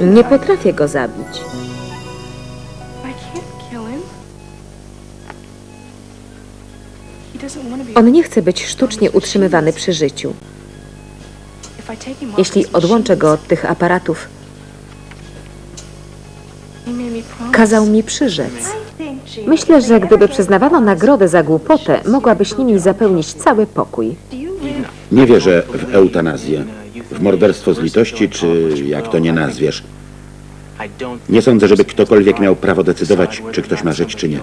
Nie potrafię go zabić. On nie chce być sztucznie utrzymywany przy życiu. Jeśli odłączę go od tych aparatów, kazał mi przyrzec. Myślę, że gdyby przyznawano nagrodę za głupotę, mogłabyś nimi zapełnić cały pokój. Nie wierzę w eutanazję, w morderstwo z litości, czy jak to nie nazwiesz. Nie sądzę, żeby ktokolwiek miał prawo decydować, czy ktoś ma żyć, czy nie.